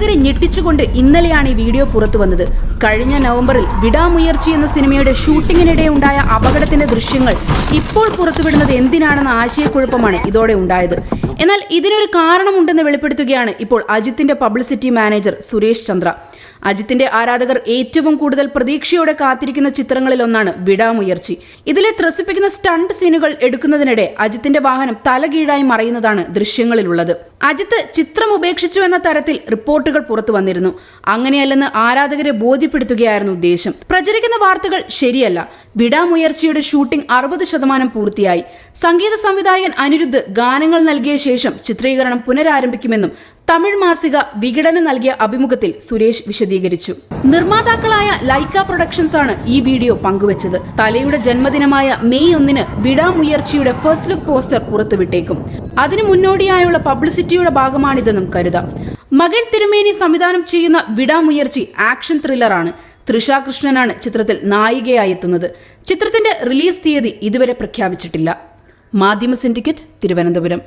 ഞെട്ടിച്ചുകൊണ്ട് ഇന്നലെയാണ് ഈ വീഡിയോ പുറത്തു വന്നത്. കഴിഞ്ഞ നവംബറിൽ വിടാമുയർച്ചി എന്ന സിനിമയുടെ ഷൂട്ടിങ്ങിനിടെ ഉണ്ടായ അപകടത്തിന്റെ ദൃശ്യങ്ങൾ ഇപ്പോൾ പുറത്തുവിടുന്നത് എന്തിനാണെന്ന ആശയക്കുഴപ്പമാണ് ഇതോടെ ഉണ്ടായത്. എന്നാൽ ഇതിനൊരു കാരണമുണ്ടെന്ന് വെളിപ്പെടുത്തുകയാണ് ഇപ്പോൾ അജിത്തിന്റെ പബ്ലിസിറ്റി മാനേജർ സുരേഷ് ചന്ദ്ര. അജിത്തിന്റെ ആരാധകർ ഏറ്റവും കൂടുതൽ പ്രതീക്ഷയോടെ കാത്തിരിക്കുന്ന ചിത്രങ്ങളിലൊന്നാണ് വിടാമുയർച്ചി. ഇതിലെ ത്രസിപ്പിക്കുന്ന സ്റ്റണ്ട് സീനുകൾ എടുക്കുന്നതിനിടെ അജിത്തിന്റെ വാഹനം തലകീഴായി മറയുന്നതാണ് ദൃശ്യങ്ങളിലുള്ളത്. അജിത്ത് ചിത്രം ഉപേക്ഷിച്ചു എന്ന തരത്തിൽ റിപ്പോർട്ടുകൾ പുറത്തു വന്നിരുന്നു. അങ്ങനെയല്ലെന്ന് ആരാധകരെ ബോധ്യപ്പെടുത്തുകയായിരുന്നു ഉദ്ദേശം പ്രചരിക്കുന്ന വാർത്തകൾ ശരിയല്ല. വിടാമുയർച്ചയുടെ ഷൂട്ടിംഗ് അറുപത് ശതമാനം പൂർത്തിയായി. സംഗീത സംവിധായകൻ അനിരുദ്ധ് ഗാനങ്ങൾ നൽകിയ ശേഷം ചിത്രീകരണം പുനരാരംഭിക്കുമെന്നും തമിഴ് മാസിക വിഘടനം നൽകിയ അഭിമുഖത്തിൽ സുരേഷ് വിശദീകരിച്ചു. നിർമ്മാതാക്കളായ ലൈക്ക പ്രൊഡക്ഷൻസ് ആണ് ഈ വീഡിയോ പങ്കുവച്ചത്. തലയുടെ ജന്മദിനമായ മെയ് ഒന്നിന് വിടാമുയർച്ചയുടെ ഫസ്റ്റ് ലുക്ക് പോസ്റ്റർ പുറത്തുവിട്ടേക്കും. അതിനു മുന്നോടിയായുള്ള പബ്ലിസിറ്റിയുടെ ഭാഗമാണിതെന്നും കരുതാം. മകൻ തിരുമേനി സംവിധാനം ചെയ്യുന്ന വിടാമുയർച്ചി ആക്ഷൻ ത്രില്ലറാണ്. തൃഷ കൃഷ്ണനാണ് ചിത്രത്തിൽ നായികയായി എത്തുന്നത് ചിത്രത്തിന്റെ റിലീസ് തീയതി ഇതുവരെ പ്രഖ്യാപിച്ചിട്ടില്ല. മാധ്യമ സിൻഡിക്കേറ്റ് തിരുവനന്തപുരം.